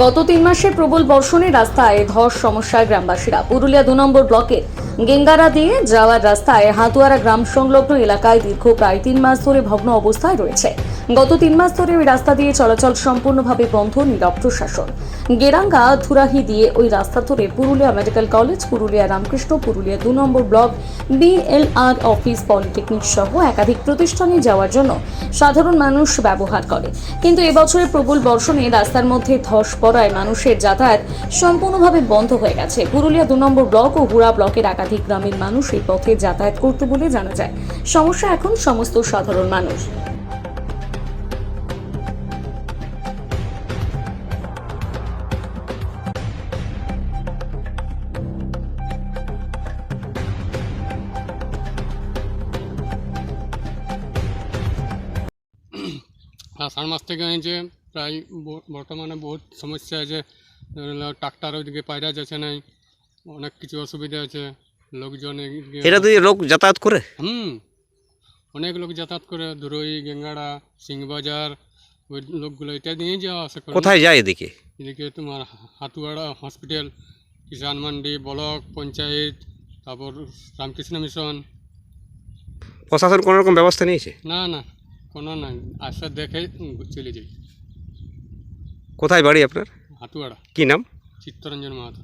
গত তিন মাসে প্রবল বর্ষণে রাস্তায় ধস সমস্যায় গ্রামবাসীরা। পুরুলিয়া দু নম্বর ব্লকের গেঙ্গারা দিয়ে যাওয়ার রাস্তায় হাতুয়ারা গ্রাম সংলগ্ন এলাকায় দীর্ঘ প্রায় তিন মাস ধরে ভগ্ন অবস্থায় রয়েছে। গত তিন মাস ধরে ওই রাস্তা দিয়ে চলাচল সম্পূর্ণভাবে বন্ধ, নীরব প্রশাসন। গেরাঙ্গা, ধুরাহি দিয়ে ওই রাস্তা ধরে পুরুলিয়া মেডিকেল কলেজ, পুরুলিয়া রামকৃষ্ণ, পুরুলিয়া দু নম্বর ব্লক, বিএলআর অফিস, পলিটেকনিক সহ একাধিক প্রতিষ্ঠানে যাওয়ার জন্য সাধারণ মানুষ ব্যবহার করে। কিন্তু এবছরের প্রবল বর্ষণে রাস্তার মধ্যে ধস পড়ায় মানুষের যাতায়াত সম্পূর্ণভাবে বন্ধ হয়ে গেছে। পুরুলিয়া দু নম্বর ব্লক ও হুড়া ব্লকের একাধিক গ্রামের মানুষ এই পথে যাতায়াত করতে বলে জানা যায়। সমস্যা এখন সমস্ত সাধারণ মানুষ। আষাঢ় মাস থেকে হয়েছে প্রায় বর্তমানে বহুত সমস্যা আছে। ট্রাক্টার ওইদিকে পায়রা যাচ্ছে নাই, অনেক কিছু অসুবিধা আছে। লোকজন এটা দিয়ে লোক যাতায়াত করে? হুম। অনেক লোক যাতায়াত করে ধুরই গেঙ্গাড়া সিংবাজার ওই লোকগুলো এটা দিয়েই যাওয়া আসা করে। কোথায় যায় এদিকে? এদিকে তোমার হাতুয়াড়া হসপিটাল কিষান মান্ডি ব্লক পঞ্চায়েত তারপর রামকৃষ্ণ মিশন। প্রশাসন কোনো রকম ব্যবস্থা নিয়েছে? না না কোনো না আসা দেখে চলে যাই কোথায় বাড়ি আপনার? হাতুয়াড়া। কি নাম? চিত্তরঞ্জন মাহাতো।